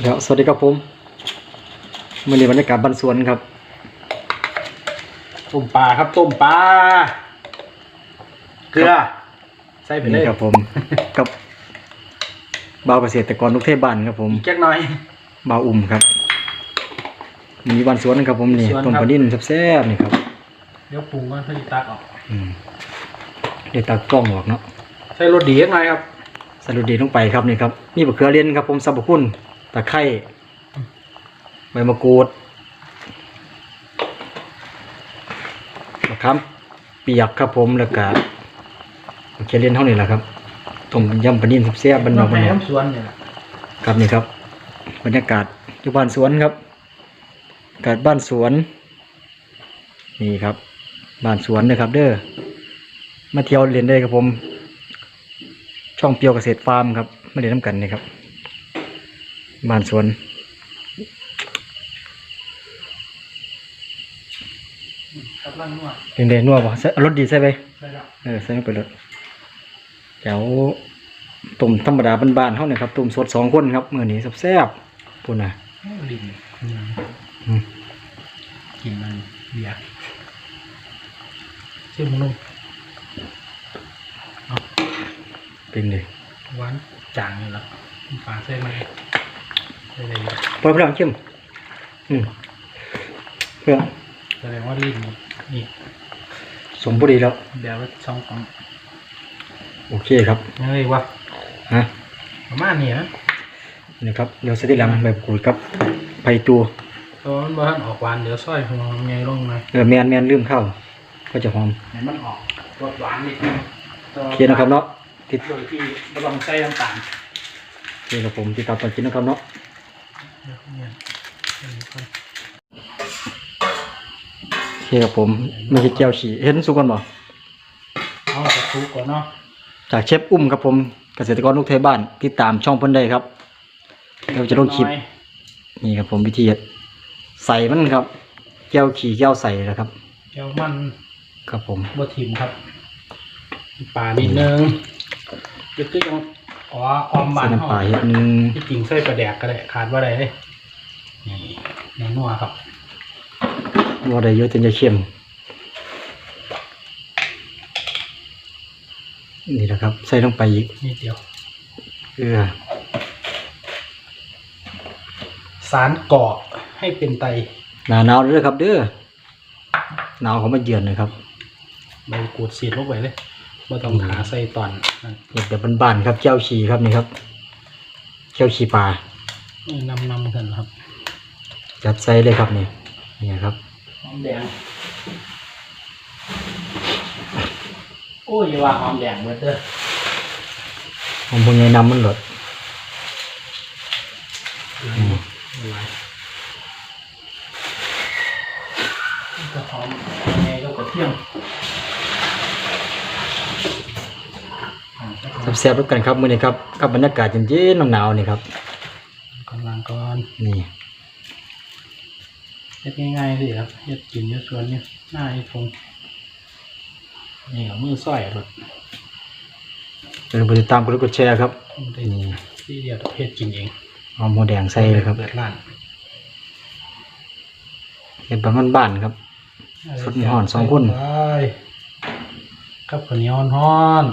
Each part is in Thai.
เดี๋ยวสวัสดีครับผมมื่อนี้บรรยากาศบ้านสวนครับ ต้มปลาครับต้มปลาเกลือใส่ไปเลนี่ยครับผมกับบ่าวเกษตรกรทุกเทศบ้านครับผมอีกแก๊กหน่อยบ่าวอุ่มครับมีบ้านสวนครับผมนี่สวนครับต้มปลาดิ้นแซ่บๆนี่ครับเดี๋ยวปรุงก่อนเพื่อจะตักออก อืมเดี๋ยวตากล้องออกเนาะใส่รสดีจักหน่อยครับใส่ลูกดีลงไปครับนี่ครับนี่บะเขือเลียนครับผมสับปะคุณ ตะไคร้ใบมะกรูดมะขามเปียกครับผมแล้วก็บะเขือเลียนเท่านี้แหละครับต้มยำปลาดิ้นแซ่บๆบ้านนอกบ้านนอกน้ำสวนเนี่ยแหละครับนี่ครับ บรรยากาศอยู่บ้านสวนครับอากาศบ้านสวน นี่ครับ บ้านสวนนะครับ เด้อมาเที่ยวเรียนได้ครับผม ช่องเปียวเกษตรฟาร์มครับมาเรียนน้ำกันนี่ครับ บ้านสวนครับล่างนวดเรียนได้นัวป่ะใส่เอารถดีใส่ไปใส่แล้วเออใส่ลงไปรถเดี๋ยวต้มธรรมดาบ้านๆเท่านี้ครับต้มสดสองคนครับมื่อนี้แซ่บๆปุ่นน่ะโอ้ลิ้นอืมกินมันเบียร์ชื่อมึงนุ่มเป็นเลยหวานจางเลยแล้วปลาใส่ไหมใส่เลย พอพลังเข้มอืมเพื่อแสดงว่าลิ้นนี่สมบูรณ์แล้วเดี๋ยวช่องของโอเคครับยังไงวะฮะประมาณนี้นะนี่ครับเดี๋ยวสติหลังแบบกุยครับไปตัวตอนบ้านออกหวานเดี๋ยวซอยหัวไงลงหน่อยเออแมนแมนลืมเข้าก็จะหอมให้มันออกรสหวานนิดนึงโอเคนะครับเนาะติดโดยที่ไม่ต้องใส่น้ำตาลโอเคครับผมติดตามตอนกินนะครับเนาะ โอเคครับผมไม่ใช่แก้วฉี่เห็นสุกกันบ่เอากระทุกก่อนเนาะจากเชฟอุ้มครับผมเกษตรกรลูกเทยบ้านติดตามช่องเพิ่นได้ครับเดี๋ยวจะลงคลิปนี่ครับผมวิธีใส่มันครับแก้วขี่แก้วใส่นะครับเจ้ามันครับผมบะทิมครับปลานิดนึงจะคือยัง อ๋อออมบาใส่นน้ำปลาเฮ็ดหนึงที่จริงใส่ปลาแดกก็ได้ขาดว่าอะไรเลยนี่ในนัวครับว่าได้เยอะจนจะเค็มนี่แหละครับ ใส่ลงไปอีกนิดเดียวเกลือสารก่อให้เป็นไตหนาหนาวเลยครับ เด้อหนาวเขามาเยือนเลยครับใบกูดสีดลงไปเลย ไม่ต้องขาใส่ตอนนั่นเห็ดแบบบ้านๆครับแก้วขี่ครับนี่ครับแก้วขี่ปลานี่นำนำกันครับจัดใส่เลยครับนี่นี่ครับหอมแดงโอ้ยอย่าว่าหอมแดงเบิดเด้อผมพวกนี้นำมันหลดอืมอะไรนี่ก็หอมไงก็กระเทียมอ่า แซ่บๆด้วยกันครับมื้อนี้ครับกับบรรยากาศเย็นๆหนาวๆนี่ครับกำลังก่อนนี่เฮ็ดง่ายๆสิครับเฮ็ดกินอยู่สวนเนี่ยหน้าไอ้ทงนี่เอามือซ้อยรถอย่าลืมกดติดตามกดไลค์กดแชร์ครับมันได้นี่ที่เดียวเฮ็ดกินเองเอาหมูแดงใส่เลยครับเปิดร้านเห็ดแบบบ้านๆครับสดฮ้อนสองคนไปกับข้าวเหนียวฮ้อน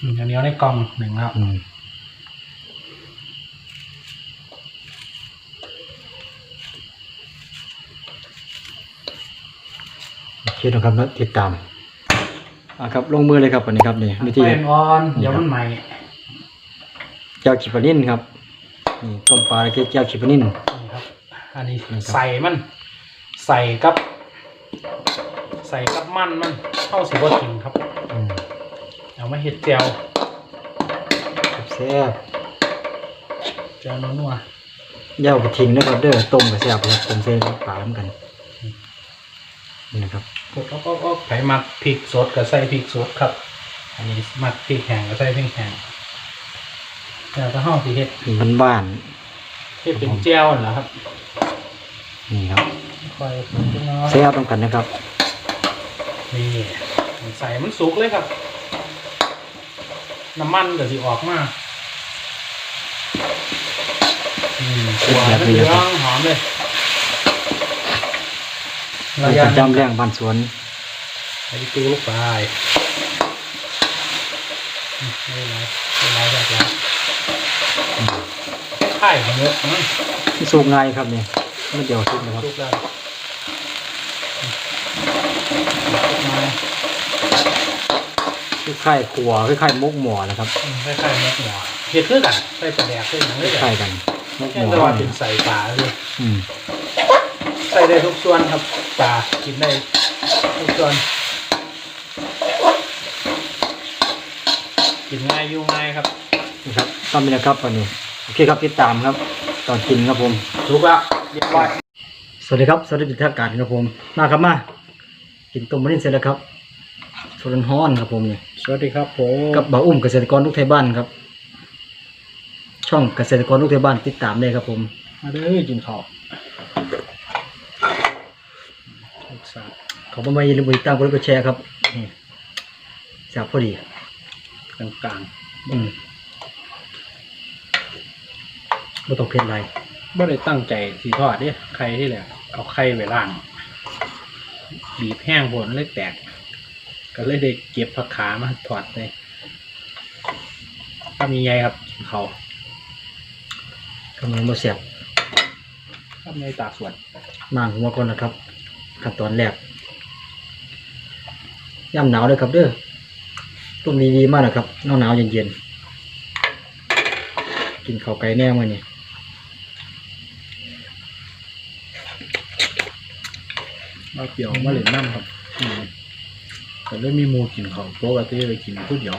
อืมข้าวเหนียวในกล่องหนึ่งครับ อืมโอเคนะครับแล้วติดตามอะครับลงมือเลยครับวันนี้ครับนี่วิธีไฟเฮ็ดอ่อนเดี๋ยวมันใหม่ แก้วขีปลานิ่นครับนี่ต้มปลาแล้วก็แก้วขีปลานิ่นนี่ครับ อันนี้นี่ครับ ใส่มัน ใส่กับ ใส่กับมันมันเข้าสิบ่กินครับ อืม เอามาเฮ็ดแจ่วแซ่บแจ่วนัวๆย่าเอาไปทิ้งนะครับเด้อต้มกับแซ่บครับผมใส่ปลาเหมือนกันนี่นะครับๆกดก็ก็ไผมักพริกสดก็ใส่พริกสดครับ อันนี้มักพริกแห้งก็ใส่พริกแห้งแล้วก็ห้องสิเฮ็ดเป็นบ้านเฮ็ดเป็นแจ่วนั่นแหละครับๆนี่ครับค่อยคนขึ้นมาแซ่บต้องกันนะครับนี่ใส่มันสุกเลยครับ น้ำมันก็สิออกมาอืมหัวแบบเหนี้ลืนะอครับงหอมเลยเราจะจำแรงบ้านสวนไอ้ตู้ลูกปลายไม่ไรไม่ไรแบบแล้วไข่ของเนื้อมันที่สูบง่ายครับนี่ไม่เดียวสุกนะครับลูกแล้ วมาคือไข่ขัวคือไข่มุกหมอนะครับคล้ายๆเม็ดหมอเห็ดคือกันใส่ปลาแดกด้วยหนังเลยไข่กันมุกแค่หมอแต่ว่าเป็นใส่ปลาเลยอืมใส่ได้ทุกส่วนครับปลากินได้ทุกส่วนกินง่ายอยู่ง่ายครับนี่ครับตอนนี้นะครับวันนี้โอเคครับติดตามครับ ตอนกินครับผม ถูกแล้วเรียบร้อย สวัสดีครับสวัสดีทางการครับผม มาครับมา กินต้มมันนี่เสร็จแล้วครับ สดร้อนๆครับผมนี่สวัสดีครับผมกับบ่าวอุ้มเกษตรกรทุกไทยบ้านครับ ช่องเกษตรกรทุกไทยบ้านติดตามได้ครับผมมาเด้อกินข้าวลูกสาวขอบคุณมาอย่าลืมกดติดตามกดไลค์กดแชร์ครับนี่จากพอดีกลางอืมไม่ต้องเผ็ดไรๆไม่ได้ตั้งใจสีทอดเด้ไข่ที่แหละเอาไข่ไว้ล่างบีบแห้งผลเลยแตก ก็เลยได้เก็บผักขามาถอดเลยก็มีไงครับกินข้าวกำลังมาเสียบก็มีตากสวนมางหัวก่อนนะครับ ขั้นตอนแรกย่ำหนาวเลยครับเด้อต้มดีดีๆมากนะครับหนาวหนาวๆเย็นๆกินข้าวไก่แน่มื่อนี้มาเปรียวมาเหล่นน้ำครับ อืมแต่เลยมีหมูกินข้าวปกติเลยกินผู้เดียว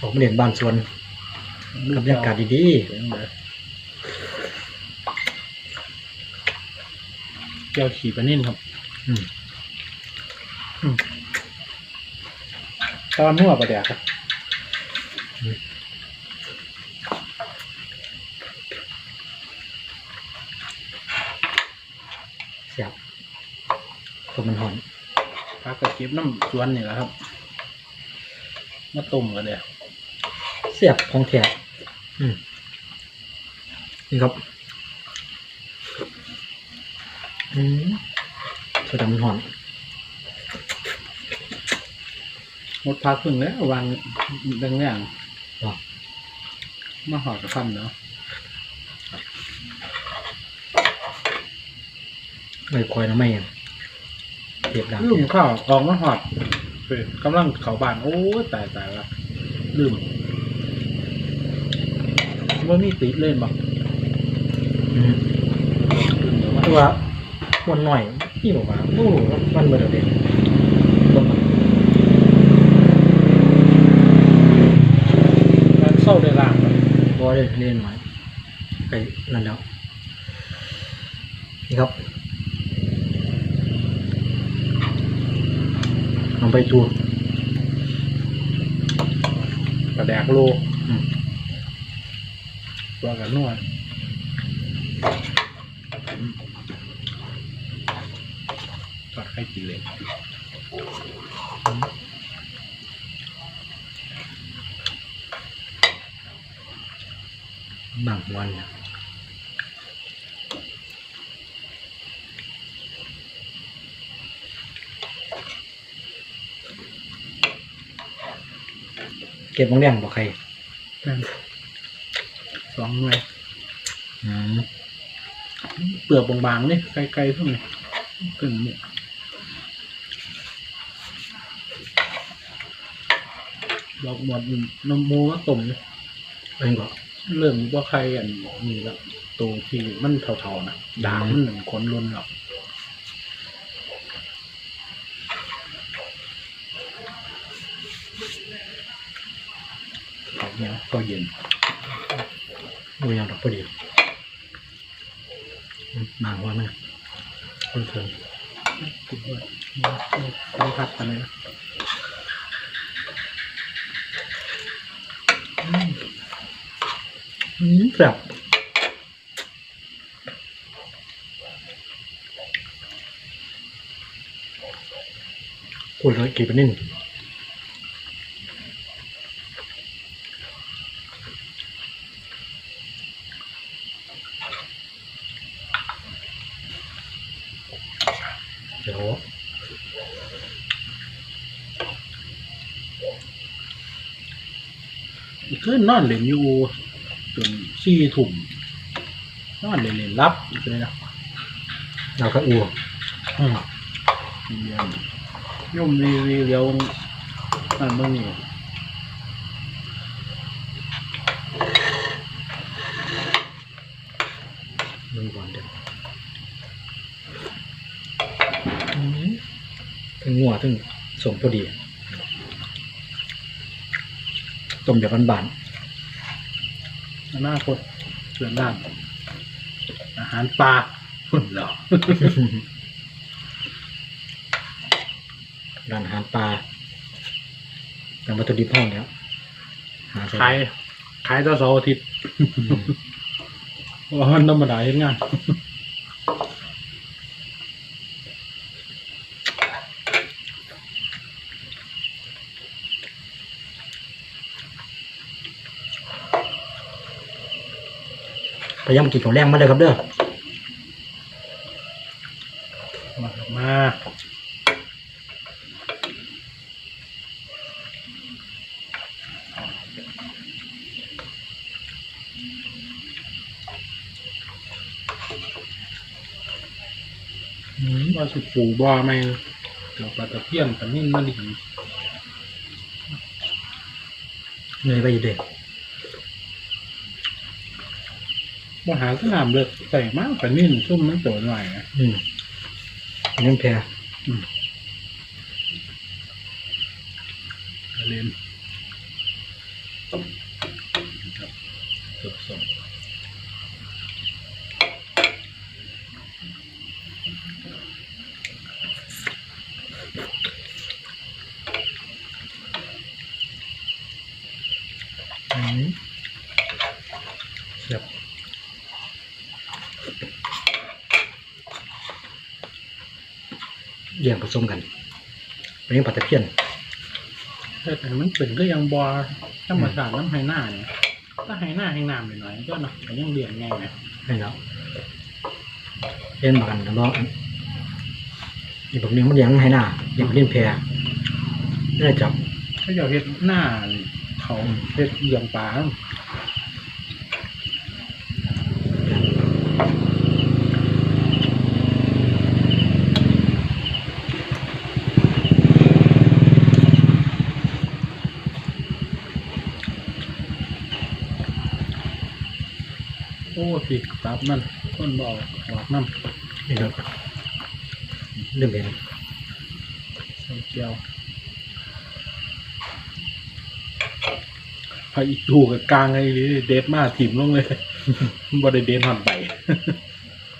ออกมาเล่นบ้านสวนกับบรรยากาศดีเจ๋งเลยเจ้าขี่ปลานิ่นครับๆอืมตอนนัวปลาแดกครับ เสียบตัวมันหอน พั กกระเก็บน้ำสวนนี่แหละครับ มาต้มกันเลยเสียบของแท้อืมนี่ครับ อืมตัวดำมันหอนหมดพักพึ่งแล้ววางดังอย่างอ๋อมาหอดกระพันเนาะไม่คอยนะไม่เรี ยบดังลืมข้าวออกมาหอดเฮ้ยกำลังเขาบานโอ้ยตายตายละลืมว่ามีติดเล่นบ่อืมลืมเดี๋ยวว่าตัวมันหน่อยพี่บอกว่าโอ้มันเบิดเอาเด็กต้มมันมันเศร้าได้ล่างครับบอได้เล่นหน่อยไปนั่นแล้ว นี่ครับ ลองไปตัวกระแดกโลอืมตัวกันนวดทอดไข่กินเลยบางวันน่ะ ก็บบางเรื่องบอกใครนั่นสองหน่วยอืมเปลือกบางๆนี่ไกลๆพวกนี้ขึ้นเนี่ยดอกหมดน้ำมูก็ต้มเลยเองบอกเริ่มว่าใครอันนี้แล้วตัวที่มันเทาๆนะด่างมันหนึ่งขนรุนหรอก เนี้ยก็เย็นดูย่างดอกพอดีมบางวันนะคนเถินคิดว่าต้องพัดกันเลยนะอืมแบบคุณร้อยกี่ปะนิ่น ขึ้นนอนเล่นอยู่จนสี่ถุ่มนอนเล่นเล่นรับอีกเลยนะเราก็อูอืมเยี่ยมย่อมวีวีเลี้ยวนั่นเมื่อนี้มึงก่อนเด้ออืมถึงงัวถึงสมพอดี ต้มแบบบานอนาคตเสื่อนด้านอาหารปลาหุ่นเหรอๆร้านอาหารปลาเป็นวัตถุดิบห้องแล้วหาใส่ขายขายต่อเสาร์อาทิตย์อืมว่ามันธรรมดาเห็นงาน พยายามกินของแรงมาเลยครับเด้อมามาอืมว่าสุดฝูบ่ไหมเกี่ยวปลาตะเพียนปลานิ่นมาดีเหนื่อยไปอยู่เด้อ ว่าหาสนามเลือกใส่มากปลานิ่นซุ่มมันโตหน่อยนะอืมอันนี้มันแพรเล่นครับสดสด อืมเสียบเลี้ยงผสมกันเป็นเลี้ยงปลาตะเพียนแต่แต่มันเป็นก็ยังบอธรรมชาติน้ำไฮหน้าเนี่ยถ้าไฮหน้าไฮน้ำหน่อยๆก็เนาะแต่ยังเลี้ยงง่ายนะให้แล้วเล่นกันแล้วก็อีกแบบหนึงมันเลี้ยงให้หน้าเลี้ยงเล่นแพรไม่ได้จับถ้าอยากเห็ดหน้าเขาเห็ดเลี้ยงปลา อ้ผิดตับมันคนบอกหวานน้ำนี่ครับเรื่องเป็นใส่เกียวพออีกดูกับกลางไอ้นี่เดดมาถิ่มลงเลยบริเดนหันไป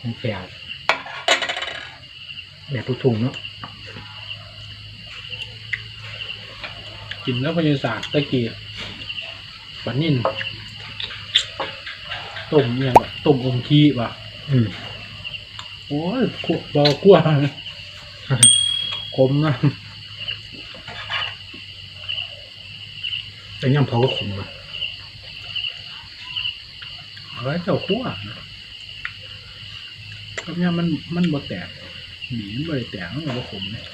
ของแพรแบบลูกทุ่งเนาะกินแล้วพยาศาสตร์ตะกี้ปลานิ่น ต้มเอียงแบบต้มอมขี้ว่ะอืมโอ้ยขวบอกลัวคมนะแต่ย่ำเผาก็ขมอะเอาไว้เจ้าขั้วก็เนี่ยมันมันบ่แตกหนีมันบ่ได้แตกมันก็บ่ขมเนี่ย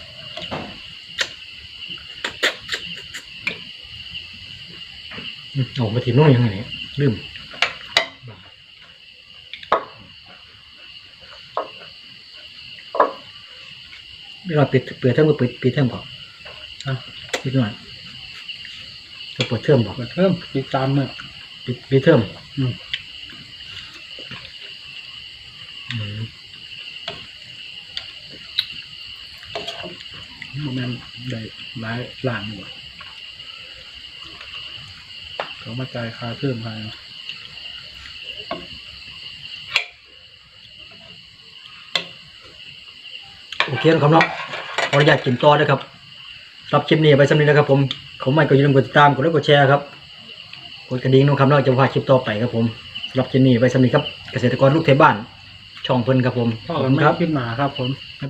อืมออกมาถิ่มน้องยังไงเนี่ยลืม เวลาปิดเปิดเทอมก็ปิดปิดเทอมก่อนอะปิดหน่อยจะเปิดเทอมบอกเปิดเพิ่มติดตามเมื่อปิดปิดเทอมอืมอืมบ่แม่นได้หลายล้านอยู่เขามาจ่ายค่าเพิ่มให้โอเคนะครับเนาะข ออนุญาตกินต่อนะครับรับคลิปนี้ไปสำเร็จนะครับผมเขาไม่ก็อย่าลืมกดติดตามกดไลค์กดแชร์ครับกดกระดิ่งนะครับเนาะจะพาคลิปต่อไปครับผมรับคลิปนี้ไปสำเร็จครับเกษตรกรลูกเทบ้าน ช่องเพิ่นครับผมขอบคุณครับ ขึ้นมาครับผม